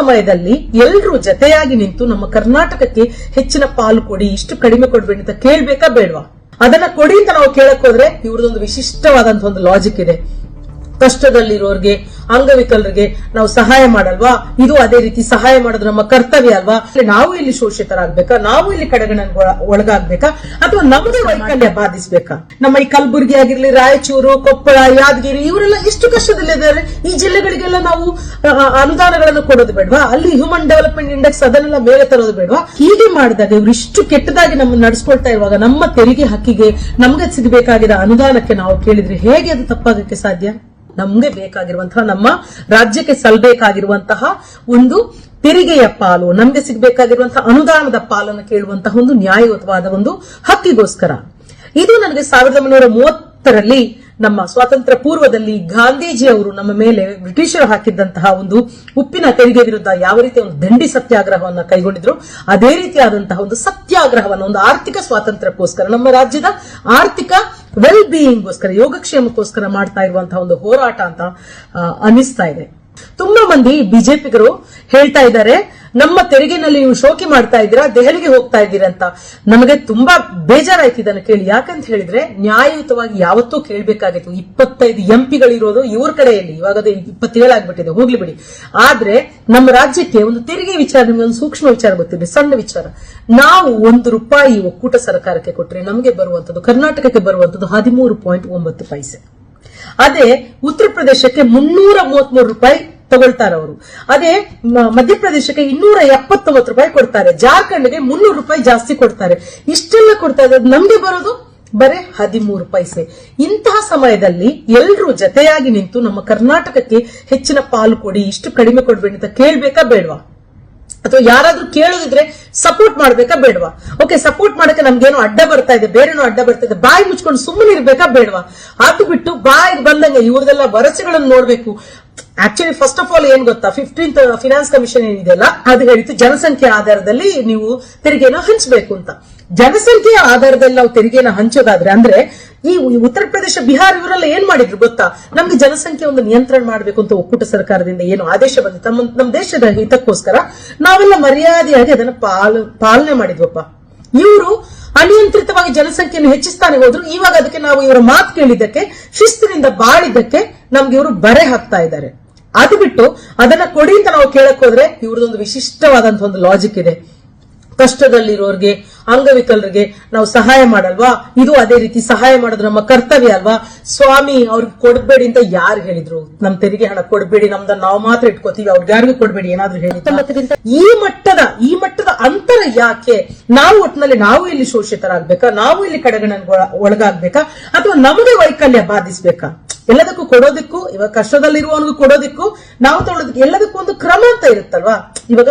ಸಮಯದಲ್ಲಿ ಎಲ್ರೂ ಜತೆಯಾಗಿ ನಿಂತು ನಮ್ಮ ಕರ್ನಾಟಕಕ್ಕೆ ಹೆಚ್ಚಿನ ಪಾಲು ಕೊಡಿ, ಇಷ್ಟು ಕಡಿಮೆ ಕೊಡ್ಬೇಡಿ ಅಂತ ಕೇಳ್ಬೇಕಾ ಬೇಡವಾ? ಅದನ್ನ ಕೊಡಿ ಅಂತ ನಾವು ಕೇಳಕ್ ಹೋದ್ರೆ ಇವ್ರದೊಂದು ವಿಶಿಷ್ಟವಾದಂತ ಒಂದು ಲಾಜಿಕ್ ಇದೆ. ಕಷ್ಟದಲ್ಲಿರೋರ್ಗೆ ಅಂಗವಿಕಲರಿಗೆ ನಾವು ಸಹಾಯ ಮಾಡಲ್ವಾ? ಇದು ಅದೇ ರೀತಿ ಸಹಾಯ ಮಾಡೋದು ನಮ್ಮ ಕರ್ತವ್ಯ ಅಲ್ವಾ? ನಾವು ಇಲ್ಲಿ ಶೋಷಿತರಾಗ್ಬೇಕಾ? ನಾವು ಇಲ್ಲಿ ಕಡೆಗಣ ಒಳಗಾಗ್ಬೇಕಾ? ಅಥವಾ ನಮ್ದೇ ವೈಕಲ್ಯ ಬಾಧಿಸ್ಬೇಕಾ? ನಮ್ಮ ಈ ಕಲಬುರಗಿ ಆಗಿರ್ಲಿ ರಾಯಚೂರು ಕೊಪ್ಪಳ ಯಾದಗಿರಿ ಇವರೆಲ್ಲ ಎಷ್ಟು ಕಷ್ಟದಲ್ಲಿದ್ದಾರೆ? ಈ ಜಿಲ್ಲೆಗಳಿಗೆಲ್ಲ ನಾವು ಅನುದಾನಗಳನ್ನು ಕೊಡೋದು ಬೇಡವಾ? ಅಲ್ಲಿ ಹ್ಯೂಮನ್ ಡೆವಲಪ್ಮೆಂಟ್ ಇಂಡೆಕ್ಸ್ ಅದನ್ನೆಲ್ಲ ಮೇಲೆ ತರೋದು ಬೇಡವಾ? ಹೀಗೆ ಮಾಡಿದಾಗ ಇವ್ರು ಇಷ್ಟು ಕೆಟ್ಟದಾಗಿ ನಮ್ಮನ್ನು ನಡೆಸ್ಕೊಳ್ತಾ ಇರುವಾಗ ನಮ್ಮ ತೆರಿಗೆ ಹಕ್ಕಿಗೆ ನಮ್ಗೆ ಸಿಗಬೇಕಾಗಿರೋ ಅನುದಾನಕ್ಕೆ ನಾವು ಕೇಳಿದ್ರೆ ಹೇಗೆ ಅದು ತಪ್ಪಾಗಕ್ಕೆ ಸಾಧ್ಯ? ನಮ್ಗೆ ಬೇಕಾಗಿರುವಂತಹ, ನಮ್ಮ ರಾಜ್ಯಕ್ಕೆ ಸಲ್ಬೇಕಾಗಿರುವಂತಹ ಒಂದು ತೆರಿಗೆಯ ಪಾಲು, ನಮ್ಗೆ ಸಿಗಬೇಕಾಗಿರುವಂತಹ ಅನುದಾನದ ಪಾಲನ್ನು ಕೇಳುವಂತಹ ಒಂದು ನ್ಯಾಯಯುತವಾದ ಒಂದು ಹಕ್ಕಿಗೋಸ್ಕರ. ಇದು ನನಗೆ ಸಾವಿರದ ಒಂಬೈನೂರ ಮೂವತ್ತರಲ್ಲಿ ನಮ್ಮ ಸ್ವಾತಂತ್ರ್ಯ ಪೂರ್ವದಲ್ಲಿ ಗಾಂಧೀಜಿ ಅವರು ನಮ್ಮ ಮೇಲೆ ಬ್ರಿಟಿಷರು ಹಾಕಿದ್ದಂತಹ ಒಂದು ಉಪ್ಪಿನ ತೆರಿಗೆ ವಿರುದ್ಧ ಯಾವ ರೀತಿ ಒಂದು ದಂಡಿ ಸತ್ಯಾಗ್ರಹವನ್ನ ಕೈಗೊಂಡಿದ್ರು, ಅದೇ ರೀತಿಯಾದಂತಹ ಒಂದು ಸತ್ಯಾಗ್ರಹವನ್ನ, ಒಂದು ಆರ್ಥಿಕ ಸ್ವಾತಂತ್ರ್ಯಕ್ಕೋಸ್ಕರ ನಮ್ಮ ರಾಜ್ಯದ ಆರ್ಥಿಕ ವೆಲ್ ಬೀಯಿಂಗ್ಗೋಸ್ಕರ ಯೋಗಕ್ಷೇಮಕ್ಕೋಸ್ಕರ ಮಾಡ್ತಾ ಇರುವಂತಹ ಒಂದು ಹೋರಾಟ ಅಂತ ಅನಿಸ್ತಾ ಇದೆ. ತುಂಬಾ ಮಂದಿ ಬಿಜೆಪಿಗರು ಹೇಳ್ತಾ ಇದ್ದಾರೆ ನಮ್ಮ ತೆರಿಗೆನಲ್ಲಿ ನೀವು ಶೋಕಿ ಮಾಡ್ತಾ ಇದ್ದೀರಾ, ದೆಹಲಿಗೆ ಹೋಗ್ತಾ ಇದ್ದೀರಾ ಅಂತ. ನಮಗೆ ತುಂಬಾ ಬೇಜಾರಾಯ್ತು ಇದನ್ನು ಕೇಳಿ. ಯಾಕಂತ ಹೇಳಿದ್ರೆ, ನ್ಯಾಯಯುತವಾಗಿ ಯಾವತ್ತೂ ಕೇಳಬೇಕಾಗಿತ್ತು. ಇಪ್ಪತ್ತೈದು ಎಂಪಿಗಳಿರೋದು ಇವ್ರ ಕಡೆಯಲ್ಲಿ. ಇವಾಗ ಅದು ಇಪ್ಪತ್ತೇಳು ಆಗ್ಬಿಟ್ಟಿದೆ ಹೋಗ್ಲಿ ಬಿಡಿ. ಆದ್ರೆ, ನಮ್ಮ ರಾಜ್ಯಕ್ಕೆ ಒಂದು ತೆರಿಗೆ ವಿಚಾರ, ನಿಮಗೆ ಒಂದು ಸೂಕ್ಷ್ಮ ವಿಚಾರ ಗೊತ್ತಿದೆ. ಸಣ್ಣ ವಿಚಾರ. ನಾವು ಒಂದು ರೂಪಾಯಿ ಒಕ್ಕೂಟ ಸರ್ಕಾರಕ್ಕೆ ಕೊಟ್ರೆ ನಮಗೆ ಬರುವಂತದ್ದು, ಕರ್ನಾಟಕಕ್ಕೆ ಬರುವಂತದ್ದು ಹದಿಮೂರು ಪಾಯಿಂಟ್ ಒಂಬತ್ತು ಪೈಸೆ. ಅದೇ ಉತ್ತರ ಪ್ರದೇಶಕ್ಕೆ ಮುನ್ನೂರ ಮೂವತ್ಮೂರು ರೂಪಾಯಿ ತಗೊಳ್ತಾರೆ ಅವರು. ಅದೇ ಮಧ್ಯಪ್ರದೇಶಕ್ಕೆ ಇನ್ನೂರ ಎಪ್ಪತ್ತೊಂಬತ್ತು ರೂಪಾಯಿ ಕೊಡ್ತಾರೆ. ಜಾರ್ಖಂಡ್ಗೆ ಮುನ್ನೂರು ರೂಪಾಯಿ ಜಾಸ್ತಿ ಕೊಡ್ತಾರೆ. ಇಷ್ಟೆಲ್ಲ ಕೊಡ್ತಾ ಇದ್ದಾರೆ. ನಮ್ಗೆ ಬರೋದು ಬರೇ ಹದಿಮೂರು ಪೈಸೆ. ಇಂತಹ ಸಮಯದಲ್ಲಿ ಎಲ್ಲರೂ ಜತೆಯಾಗಿ ನಿಂತು ನಮ್ಮ ಕರ್ನಾಟಕಕ್ಕೆ ಹೆಚ್ಚಿನ ಪಾಲು ಕೊಡಿ, ಇಷ್ಟು ಕಡಿಮೆ ಕೊಡ್ಬೇಡಿ ಅಂತ ಕೇಳ್ಬೇಕಾ ಬೇಡವಾ? ಅಥವಾ ಯಾರಾದ್ರೂ ಕೇಳೋದಿದ್ರೆ ಸಪೋರ್ಟ್ ಮಾಡ್ಬೇಕಾ ಬೇಡವಾ? ಓಕೆ ಸಪೋರ್ಟ್ ಮಾಡಕ್ಕೆ ನಮ್ಗೇನೋ ಅಡ್ಡ ಬರ್ತಾ ಇದೆ, ಬೇರೆನೋ ಅಡ್ಡ ಬರ್ತಾ ಇದೆ, ಬಾಯಿ ಮುಚ್ಕೊಂಡು ಸುಮ್ಮನೆ ಇರ್ಬೇಕಾ ಬೇಡವಾ? ಅದು ಬಿಟ್ಟು ಬಾಯಿಗೆ ಬಂದಂಗೆ ಇವ್ರದೆಲ್ಲ ವರಸೆಗಳನ್ನು ನೋಡ್ಬೇಕು. ಆಕ್ಚುಲಿ ಫಸ್ಟ್ ಆಫ್ ಆಲ್ ಏನ್ ಗೊತ್ತಾ? ಫಿಫ್ಟೀನ್ತ್ ಫಿನಾನ್ಸ್ ಕಮಿಷನ್ ಏನಿದೆಯಲ್ಲ ಅದು ಹೇಳಿತ್ತು ಜನಸಂಖ್ಯೆ ಆಧಾರದಲ್ಲಿ ನೀವು ತೆರಿಗೆನ ಹಂಚಬೇಕು ಅಂತ. ಜನಸಂಖ್ಯೆಯ ಆಧಾರದಲ್ಲಿ ನಾವು ತೆರಿಗೆನ ಹಂಚೋದಾದ್ರೆ, ಅಂದ್ರೆ ಈ ಉತ್ತರ ಪ್ರದೇಶ, ಬಿಹಾರ ಇವರೆಲ್ಲ ಏನ್ ಮಾಡಿದ್ರು ಗೊತ್ತಾ? ನಮ್ಗೆ ಜನಸಂಖ್ಯೆ ಒಂದು ನಿಯಂತ್ರಣ ಮಾಡಬೇಕು ಅಂತ ಒಕ್ಕೂಟ ಸರ್ಕಾರದಿಂದ ಏನು ಆದೇಶ ಬಂದಿತ್ತು. ನಮ್ಮ ದೇಶದ ಹಿತಕ್ಕೋಸ್ಕರ ನಾವೆಲ್ಲ ಮರ್ಯಾದೆಯಾಗಿ ಅದನ್ನ ಪಾಲ, ಪಾಲನೆ ಮಾಡಿದ್ವಪ್ಪ. ಇವರು ಅನಿಯಂತ್ರಿತವಾಗಿ ಜನಸಂಖ್ಯೆಯನ್ನು ಹೆಚ್ಚಿಸ್ತಾನೆ ಹೋದ್ರು. ಇವಾಗ ಅದಕ್ಕೆ ನಾವು ಇವರ ಮಾತು ಕೇಳಿದ್ದಕ್ಕೆ, ಶಿಸ್ತಿನಿಂದ ಬಾಳಿದ್ದಕ್ಕೆ ನಮ್ಗೆ ಇವರು ಬರೆ ಹಾಕ್ತಾ ಇದ್ದಾರೆ. ಅದು ಬಿಟ್ಟು ಅದನ್ನ ಕೊಡಿ ಅಂತ ನಾವು ಕೇಳಕ್ ಹೋದ್ರೆ ಇವ್ರದೊಂದು ವಿಶಿಷ್ಟವಾದಂತಹ ಒಂದು ಲಾಜಿಕ್ ಇದೆ. ಕಷ್ಟದಲ್ಲಿರೋರ್ಗೆ ಅಂಗವಿಕಲರಿಗೆ ನಾವು ಸಹಾಯ ಮಾಡಲ್ವಾ? ಇದು ಅದೇ ರೀತಿ ಸಹಾಯ ಮಾಡೋದು ನಮ್ಮ ಕರ್ತವ್ಯ ಅಲ್ವಾ? ಸ್ವಾಮಿ ಅವ್ರಿಗೆ ಕೊಡ್ಬೇಡಿ ಅಂತ ಯಾರು ಹೇಳಿದ್ರು? ನಮ್ ತೆರಿಗೆ ಹಣ ಕೊಡ್ಬೇಡಿ ನಮ್ದ ನಾವು ಮಾತ್ರ ಇಟ್ಕೋತೀವಿ ಅವ್ರಿಗೆ ಯಾರಿಗೂ ಕೊಡ್ಬೇಡಿ ಏನಾದ್ರೂ ಹೇಳಿ ಈ ಮಟ್ಟದ ಈ ಮಟ್ಟದ ಅಂತರ ಯಾಕೆ ನಾವು ಒಟ್ಟಿನಲ್ಲಿ ನಾವು ಇಲ್ಲಿ ಶೋಷಿತರಾಗ್ಬೇಕಾ? ನಾವು ಇಲ್ಲಿ ಕಡೆಗಣ ಒಳಗಾಗ್ಬೇಕಾ? ಅಥವಾ ನಮಗೆ ವೈಕಲ್ಯ ಬಾಧಿಸ್ಬೇಕಾ? ಎಲ್ಲದಕ್ಕೂ ಕೊಡೋದಕ್ಕೂ, ಇವಾಗ ಕಷ್ಟದಲ್ಲಿರುವವನಿಗೂ ಕೊಡೋದಕ್ಕೂ, ನಾವು ತಗೊಳ್ಳೋದಕ್ಕೆ ಎಲ್ಲದಕ್ಕೂ ಒಂದು ಕ್ರಮ ಅಂತ ಇರುತ್ತಲ್ವಾ? ಇವಾಗ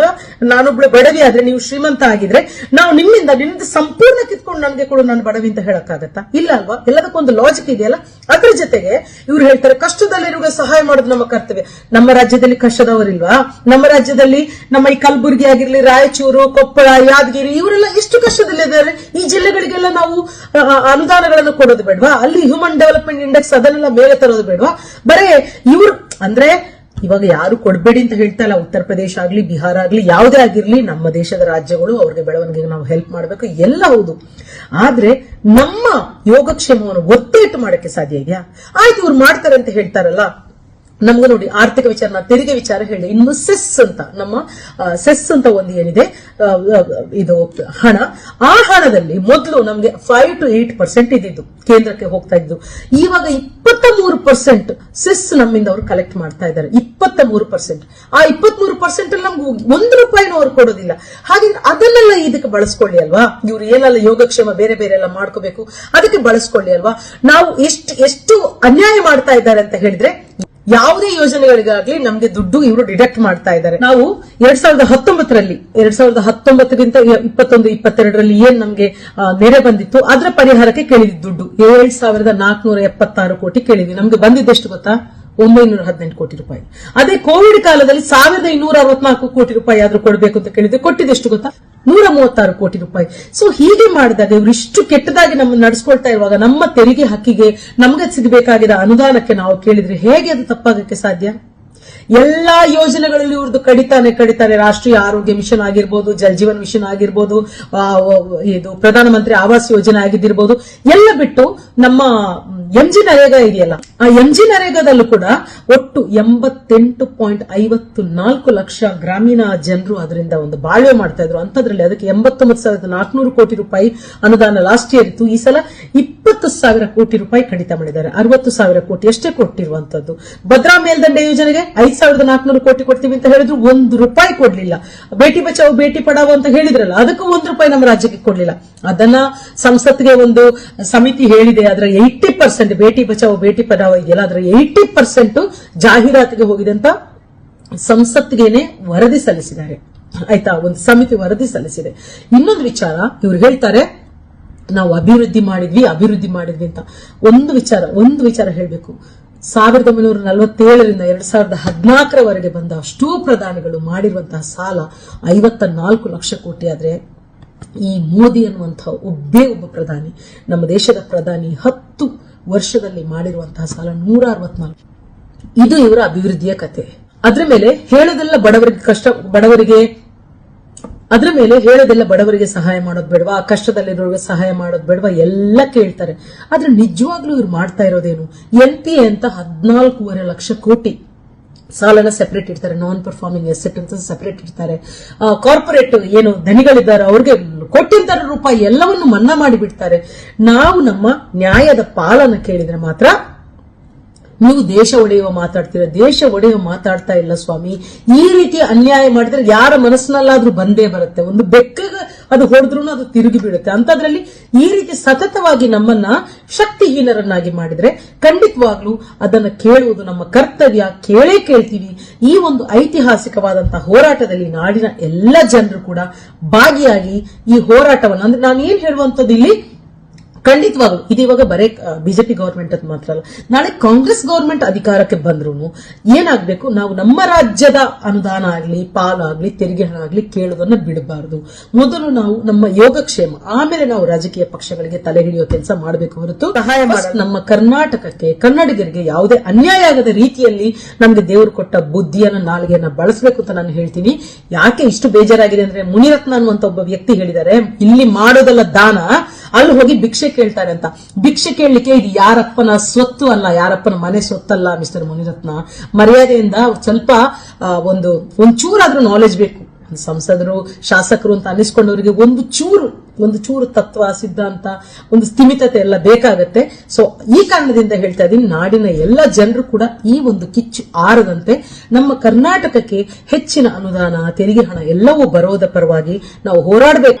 ನಾನೊಬ್ಳು ಬಡವಿ ಆದ್ರೆ ನೀವು ಶ್ರೀಮಂತ ಆಗಿದ್ರೆ, ನಾವು ನಿಮ್ಮಿಂದ ನಿಮ್ದು ಸಂಪೂರ್ಣ ಕಿತ್ಕೊಂಡು ನನಗೆ ಕೊಡು, ನಾನು ಬಡವಿ ಅಂತ ಹೇಳಕ್ಕಾಗತ್ತಾ? ಇಲ್ಲ ಅಲ್ವಾ? ಎಲ್ಲದಕ್ಕೂ ಒಂದು ಲಾಜಿಕ್ ಇದೆಯಲ್ಲ? ಅದ್ರ ಜೊತೆಗೆ ಇವ್ರು ಹೇಳ್ತಾರೆ ಕಷ್ಟದಲ್ಲಿರುವ ಸಹಾಯ ಮಾಡೋದು ನಮ್ಮ ಕರ್ತವ್ಯ. ನಮ್ಮ ರಾಜ್ಯದಲ್ಲಿ ಕಷ್ಟದವರಿಲ್ವಾ? ನಮ್ಮ ರಾಜ್ಯದಲ್ಲಿ ನಮ್ಮ ಈ ಕಲಬುರಗಿ ಆಗಿರ್ಲಿ, ರಾಯಚೂರು, ಕೊಪ್ಪಳ, ಯಾದಗಿರಿ, ಇವರೆಲ್ಲ ಎಷ್ಟು ಕಷ್ಟದಲ್ಲಿದ್ದಾರೆ? ಈ ಜಿಲ್ಲೆಗಳಿಗೆಲ್ಲ ನಾವು ಅನುದಾನಗಳನ್ನು ಕೊಡೋದು ಬೇಡವಾ? ಅಲ್ಲಿ ಹ್ಯೂಮನ್ ಡೆವಲಪ್ಮೆಂಟ್ ಇಂಡೆಕ್ಸ್ ಅದನ್ನೆಲ್ಲ ಮೇಲೆ ತರೋದು ಬೇಡವಾ? ಬರೇ ಇವ್ರು ಅಂದ್ರೆ ಇವಾಗ ಯಾರು ಕೊಡ್ಬೇಡಿ ಅಂತ ಹೇಳ್ತಾ ಇಲ್ಲ. ಉತ್ತರ ಪ್ರದೇಶ ಆಗ್ಲಿ, ಬಿಹಾರ ಆಗ್ಲಿ, ಯಾವುದೇ ಆಗಿರ್ಲಿ, ನಮ್ಮ ದೇಶದ ರಾಜ್ಯಗಳು ಅವ್ರಿಗೆ ಬೆಳವಣಿಗೆಗೆ ನಾವು ಹೆಲ್ಪ್ ಮಾಡಬೇಕು. ಎಲ್ಲ ಹೌದು. ಆದ್ರೆ ನಮ್ಮ ಯೋಗಕ್ಷೇಮವನ್ನು ಒತ್ತೇಟು ಮಾಡಕ್ಕೆ ಸಾಧ್ಯ ಇದೆಯಾ? ಆಯ್ತು, ಇವ್ರು ಮಾಡ್ತಾರೆ ಅಂತ ಹೇಳ್ತಾರಲ್ಲ. ನಮ್ಗೆ ನೋಡಿ, ಆರ್ಥಿಕ ವಿಚಾರ ತೆರಿಗೆ ವಿಚಾರ ಹೇಳಿ. ಇನ್ನು ಸೆಸ್ ಅಂತ, ನಮ್ಮ ಸೆಸ್ ಅಂತ ಒಂದು ಏನಿದೆ ಇದು ಹಣ. ಆ ಹಣದಲ್ಲಿ ಮೊದಲು ನಮ್ಗೆ ಫೈವ್ ಟು ಏಟ್ ಪರ್ಸೆಂಟ್ ಇದ್ದಿದ್ದು, ಕೇಂದ್ರಕ್ಕೆ ಹೋಗ್ತಾ ಇದ್ದು. ಇವಾಗ ಇಪ್ಪತ್ತ ಮೂರು ಪರ್ಸೆಂಟ್ ಸೆಸ್ ನಮ್ಮಿಂದ ಅವರು ಕಲೆಕ್ಟ್ ಮಾಡ್ತಾ ಇದ್ದಾರೆ. ಇಪ್ಪತ್ತ ಮೂರು ಪರ್ಸೆಂಟ್ ಆ ಇಪ್ಪತ್ತ್ ಮೂರು ಪರ್ಸೆಂಟ್ ಅಲ್ಲಿ ನಮ್ಗೆ ಒಂದು ರೂಪಾಯಿನೂ ಅವ್ರು ಕೊಡೋದಿಲ್ಲ. ಹಾಗೆ ಅದನ್ನೆಲ್ಲ ಇದಕ್ಕೆ ಬಳಸ್ಕೊಳ್ಳಿ ಅಲ್ವಾ? ಇವ್ರು ಏನೆಲ್ಲ ಯೋಗಕ್ಷೇಮ ಬೇರೆ ಬೇರೆ ಎಲ್ಲ ಮಾಡ್ಕೋಬೇಕು, ಅದಕ್ಕೆ ಬಳಸ್ಕೊಳ್ಳಿ ಅಲ್ವಾ? ನಾವು ಎಷ್ಟು ಎಷ್ಟು ಅನ್ಯಾಯ ಮಾಡ್ತಾ ಇದ್ದಾರೆ ಅಂತ ಹೇಳಿದ್ರೆ ಯಾವುದೇ ಯೋಜನೆಗಳಿಗಾಗ್ಲಿ ನಮ್ಗೆ ದುಡ್ಡು ಇವರು ಡಿಡೆಕ್ಟ್ ಮಾಡ್ತಾ ಇದ್ದಾರೆ. ನಾವು ಎರಡ್ ಸಾವಿರದ ಹತ್ತೊಂಬತ್ತರಲ್ಲಿ, ಎರಡ್ ಸಾವಿರದ ಹತ್ತೊಂಬತ್ತರಿಂದ ಇಪ್ಪತ್ತೊಂದು, ಇಪ್ಪತ್ತೆರಡರಲ್ಲಿ ಏನ್ ನಮ್ಗೆ ನೆರೆ ಬಂದಿತ್ತು, ಅದರ ಪರಿಹಾರಕ್ಕೆ ಕೇಳಿದ್ವಿ ದುಡ್ಡು. ಏಳ್ ಸಾವಿರದ ನಾಲ್ಕನೂರ ಎಪ್ಪತ್ತಾರು ಕೋಟಿ ಕೇಳಿದ್ವಿ. ನಮ್ಗೆ ಬಂದಿದ್ದೆಷ್ಟು ಗೊತ್ತಾ? ಒಂಬೈನೂರ ಹದಿನೆಂಟು ಕೋಟಿ ರೂಪಾಯಿ. ಅದೇ ಕೋವಿಡ್ ಕಾಲದಲ್ಲಿ ಸಾವಿರದ ಇನ್ನೂರ ಅರವತ್ನಾಲ್ಕು ಕೋಟಿ ರೂಪಾಯಿ ಆದ್ರೂ ಕೊಡಬೇಕು ಅಂತ ಕೇಳಿದ್ರೆ ಕೊಟ್ಟಿದ್ದೆಷ್ಟು ಗೊತ್ತಾ? ನೂರ ಮೂವತ್ತಾರು ಕೋಟಿ ರೂಪಾಯಿ. ಸೊ ಹೀಗೆ ಮಾಡಿದಾಗ ಇವರು ಇಷ್ಟು ಕೆಟ್ಟದಾಗಿ ನಮ್ಮ ನಡೆಸ್ಕೊಳ್ತಾ ಇರುವಾಗ ನಮ್ಮ ತೆರಿಗೆ ಹಕ್ಕಿಗೆ ನಮ್ಗೆ ಸಿಗಬೇಕಾಗಿರೋ ಅನುದಾನಕ್ಕೆ ನಾವು ಕೇಳಿದ್ರೆ ಹೇಗೆ ಅದು ತಪ್ಪಾಗಕ್ಕೆ ಸಾಧ್ಯ? ಎಲ್ಲಾ ಯೋಜನೆಗಳಲ್ಲಿ ಇವ್ರದ್ದು ಕಡಿತಾನೆ ಕಡಿತಾನೆ. ರಾಷ್ಟ್ರೀಯ ಆರೋಗ್ಯ ಮಿಷನ್ ಆಗಿರ್ಬೋದು, ಜಲ್ ಜೀವನ್ ಮಿಷನ್ ಆಗಿರ್ಬೋದು ಇದು ಪ್ರಧಾನಮಂತ್ರಿ ಆವಾಸ್ ಯೋಜನೆ ಆಗಿದ್ದಿರ್ಬೋದು. ಎಲ್ಲ ಬಿಟ್ಟು ನಮ್ಮ ಎಂ ಜಿ ನರೇಗಾ ಇದೆಯಲ್ಲ, ಆ ಎಂ ಜಿ ನರೇಗಾದಲ್ಲೂ ಕೂಡ ಒಟ್ಟು ಎಂಬತ್ತೆಂಟು ಪಾಯಿಂಟ್ ಐವತ್ತು ನಾಲ್ಕು ಲಕ್ಷ ಗ್ರಾಮೀಣ ಜನರು ಅದರಿಂದ ಒಂದು ಬಾಳ್ವೆ ಮಾಡ್ತಾ ಇದ್ರು. ಅಂತದ್ರಲ್ಲಿ ಅದಕ್ಕೆ ಎಂಬತ್ತೊಂಬತ್ತು ಸಾವಿರದ ನಾಲ್ಕುನೂರು ಕೋಟಿ ರೂಪಾಯಿ ಅನುದಾನ ಲಾಸ್ಟ್ ಇಯರ್ ಇತ್ತು. ಈ ಸಲ ಇಪ್ಪತ್ತು ಸಾವಿರ ಕೋಟಿ ರೂಪಾಯಿ ಕಡಿತ ಮಾಡಿದ್ದಾರೆ. ಅರವತ್ತು ಸಾವಿರ ಕೋಟಿ ಅಷ್ಟೇ ಕೊಟ್ಟಿರುವಂತದ್ದು ಭದ್ರಾ ಮೇಲ್ದಂಡೆ ಯೋಜನೆಗೆ ಐದ್ ಸಾವಿರದ ನಾಲ್ಕುನೂರು ಕೋಟಿ ಕೊಡ್ತೀವಿ ಅಂತ ಹೇಳಿದ್ರು. ಒಂದು ರೂಪಾಯಿ ಕೊಡ್ಲಿಲ್ಲ. ಬೇಟಿ ಬಚಾವ್, ಬೇಟಿ ಪಡಾವೋ ಅಂತ ಹೇಳಿದ್ರಲ್ಲ, ಅದಕ್ಕೂ ಒಂದು ರೂಪಾಯಿ ನಮ್ಮ ರಾಜ್ಯಕ್ಕೆ ಕೊಡ್ಲಿಲ್ಲ. ಅದನ್ನ ಸಂಸತ್ಗೆ ಒಂದು ಸಮಿತಿ ಹೇಳಿದೆ. ಅದರ ಏಯ್ಟಿ ಪರ್ಸೆಂಟ್ ಬೇಟಿ ಬಚಾವ್ ಬೇಟಿ ಪಡಾವೋ ಇದೆಯಲ್ಲ ಅದರ ಏಯ್ಟಿ ಪರ್ಸೆಂಟ್ ಜಾಹೀರಾತಿಗೆ ಹೋಗಿದಂತ ಸಂಸತ್ಗೆನೆ ವರದಿ ಸಲ್ಲಿಸಿದ್ದಾರೆ. ಆಯ್ತಾ? ಒಂದು ಸಮಿತಿ ವರದಿ ಸಲ್ಲಿಸಿದೆ. ಇನ್ನೊಂದು ವಿಚಾರ ಇವ್ರು ಹೇಳ್ತಾರೆ, ನಾವು ಅಭಿವೃದ್ಧಿ ಮಾಡಿದ್ವಿ ಅಭಿವೃದ್ಧಿ ಮಾಡಿದ್ವಿ ಅಂತ. ಒಂದು ವಿಚಾರ ಒಂದು ವಿಚಾರ ಹೇಳಬೇಕು. ಸಾವಿರದ ಒಂಬೈನೂರ ನಲವತ್ತೇಳರಿಂದ ಎರಡ್ ಸಾವಿರದ ಹದಿನಾಲ್ಕರವರೆಗೆ ಬಂದ ಅಷ್ಟೂ ಪ್ರಧಾನಿಗಳು ಮಾಡಿರುವಂತಹ ಸಾಲ ಐವತ್ತ ನಾಲ್ಕು ಲಕ್ಷ ಕೋಟಿ ಆದ್ರೆ ಈ ಮೋದಿ ಅನ್ನುವಂತಹ ಒಬ್ಬೇ ಒಬ್ಬ ಪ್ರಧಾನಿ. ನಮ್ಮ ದೇಶದ ಪ್ರಧಾನಿ ಹತ್ತು ವರ್ಷದಲ್ಲಿ ಮಾಡಿರುವಂತಹ ಸಾಲ ನೂರ ಅರವತ್ನಾಲ್ಕು ಇದು ಇವರ ಅಭಿವೃದ್ಧಿಯ ಕತೆ. ಅದ್ರ ಮೇಲೆ ಹೇಳೋದೆಲ್ಲ ಬಡವರಿಗೆ ಕಷ್ಟ, ಬಡವರಿಗೆ, ಅದ್ರ ಮೇಲೆ ಹೇಳೋದೆಲ್ಲ ಬಡವರಿಗೆ ಸಹಾಯ ಮಾಡೋದು ಬೇಡವಾ ಕಷ್ಟದಲ್ಲಿರೋರಿಗೆ ಸಹಾಯ ಮಾಡೋದು ಬೇಡವಾ ಎಲ್ಲ ಕೇಳ್ತಾರೆ. ಆದ್ರೆ ನಿಜವಾಗ್ಲೂ ಇವ್ರು ಮಾಡ್ತಾ ಇರೋದೇನು? ಎನ್ ಪಿ ಅಂತ ಹದಿನಾಲ್ಕೂವರೆ ಲಕ್ಷ ಕೋಟಿ ಸಾಲನ ಸೆಪರೇಟ್ ಇಡ್ತಾರೆ. ನಾನ್ ಪರ್ಫಾರ್ಮಿಂಗ್ ಎಸೆಟ್ ಅಂತ ಸೆಪರೇಟ್ ಇಡ್ತಾರೆ. ಕಾರ್ಪೊರೇಟ್ ಏನು ಧನಿಗಳಿದ್ದಾರೆ ಅವ್ರಿಗೆ ಕೋಟ್ಯಂತರ ರೂಪಾಯಿ ಎಲ್ಲವನ್ನು ಮನ್ನಾ ಮಾಡಿಬಿಡ್ತಾರೆ. ನಾವು ನಮ್ಮ ನ್ಯಾಯದ ಪಾಲನ ಕೇಳಿದ್ರೆ ಮಾತ್ರ ನೀವು ದೇಶ ಒಡೆಯುವ ಮಾತಾಡ್ತೀರ, ದೇಶ ಒಡೆಯುವ ಮಾತಾಡ್ತಾ ಇಲ್ಲ ಸ್ವಾಮಿ. ಈ ರೀತಿ ಅನ್ಯಾಯ ಮಾಡಿದ್ರೆ ಯಾರ ಮನಸ್ಸಿನಲ್ಲಾದ್ರೂ ಬಂದೇ ಬರುತ್ತೆ. ಒಂದು ಬೆಕ್ಕಗ ಅದು ಹೊಡೆದ್ರು ಅದು ತಿರುಗಿ ಬೀಳುತ್ತೆ. ಅಂತದ್ರಲ್ಲಿ ಈ ರೀತಿ ಸತತವಾಗಿ ನಮ್ಮನ್ನ ಶಕ್ತಿಹೀನರನ್ನಾಗಿ ಮಾಡಿದ್ರೆ ಖಂಡಿತವಾಗ್ಲೂ ಅದನ್ನ ಕೇಳುವುದು ನಮ್ಮ ಕರ್ತವ್ಯ. ಕೇಳೇ ಕೇಳ್ತೀವಿ. ಈ ಒಂದು ಐತಿಹಾಸಿಕವಾದಂತಹ ಹೋರಾಟದಲ್ಲಿ ನಾಡಿನ ಎಲ್ಲ ಜನರು ಕೂಡ ಭಾಗಿಯಾಗಿ ಈ ಹೋರಾಟವನ್ನು ಅಂದ್ರೆ ನಾನು ಏನ್ ಹೇಳುವಂತದ್ದು ಇಲ್ಲಿ? ಖಂಡಿತವಾಗ್ಲು. ಇದು ಇವಾಗ ಬರೇ ಬಿಜೆಪಿ ಗೌರ್ಮೆಂಟ್ ಅದು ಮಾತ್ರ ಅಲ್ಲ. ನಾಳೆ ಕಾಂಗ್ರೆಸ್ ಗೌರ್ಮೆಂಟ್ ಅಧಿಕಾರಕ್ಕೆ ಬಂದ್ರು ಏನಾಗ್ಬೇಕು? ನಾವು ನಮ್ಮ ರಾಜ್ಯದ ಅನುದಾನ ಆಗ್ಲಿ ಪಾಲಾಗ್ಲಿ ತೆರಿಗೆ ಹಣ ಆಗ್ಲಿ ಕೇಳೋದನ್ನ ಬಿಡಬಾರದು. ಮೊದಲು ನಾವು ನಮ್ಮ ಯೋಗಕ್ಷೇಮ ಆಮೇಲೆ ನಾವು ರಾಜಕೀಯ ಪಕ್ಷಗಳಿಗೆ ತಲೆ ಹಿಡಿಯೋ ಕೆಲಸ ಮಾಡಬೇಕು ಹೊರತು ಸಹಾಯ ಮಾಡ ನಮ್ಮ ಕರ್ನಾಟಕಕ್ಕೆ ಕನ್ನಡಿಗರಿಗೆ ಯಾವುದೇ ಅನ್ಯಾಯ ಆಗದ ರೀತಿಯಲ್ಲಿ ನಮ್ಗೆ ದೇವರು ಕೊಟ್ಟ ಬುದ್ಧಿಯನ್ನ ನಾಲ್ಗೆಯನ್ನ ಬಳಸಬೇಕು ಅಂತ ನಾನು ಹೇಳ್ತೀನಿ. ಯಾಕೆ ಇಷ್ಟು ಬೇಜಾರಾಗಿದೆ ಅಂದ್ರೆ ಮುನಿರತ್ನ ಅನ್ನುವಂತ ಒಬ್ಬ ವ್ಯಕ್ತಿ ಹೇಳಿದ್ದಾರೆ ಇಲ್ಲಿ ಮಾಡೋದಲ್ಲ ದಾನ ಅಲ್ಲಿ ಹೋಗಿ ಭಿಕ್ಷೆ ಕೇಳ್ತಾರೆ ಅಂತ. ಭಿಕ್ಷೆ ಕೇಳಲಿಕ್ಕೆ ಇದು ಯಾರಪ್ಪನ ಸ್ವತ್ತು ಅಲ್ಲ, ಯಾರಪ್ಪನ ಮನೆ ಸ್ವತ್ತಲ್ಲ, ಮಿಸ್ಟರ್ ಮುನಿರತ್ನ? ಮರ್ಯಾದೆಯಿಂದ ಸ್ವಲ್ಪ ಒಂದು ಒಂದು, ಒಂಚೂರಾದ್ರೂ ನಾಲೆಜ್ ಬೇಕು. ಸಂಸದರು, ಶಾಸಕರು ಅಂತ ಅನ್ನಿಸ್ಕೊಂಡವರಿಗೆ ಒಂದು ಚೂರು ಒಂದು ಚೂರು ತತ್ವ, ಸಿದ್ಧಾಂತ, ಒಂದು ಸ್ಥಿಮಿತತೆ ಎಲ್ಲ ಬೇಕಾಗತ್ತೆ. ಸೊ ಈ ಕಾರಣದಿಂದ ಹೇಳ್ತಾ ಇದ್ದೀನಿ, ನಾಡಿನ ಎಲ್ಲ ಜನರು ಕೂಡ ಈ ಒಂದು ಕಿಚ್ಚು ಆರದಂತೆ ನಮ್ಮ ಕರ್ನಾಟಕಕ್ಕೆ ಹೆಚ್ಚಿನ ಅನುದಾನ, ತೆರಿಗೆ ಹಣ ಎಲ್ಲವೂ ಬರೋದ ಪರವಾಗಿ ನಾವು ಹೋರಾಡಬೇಕು.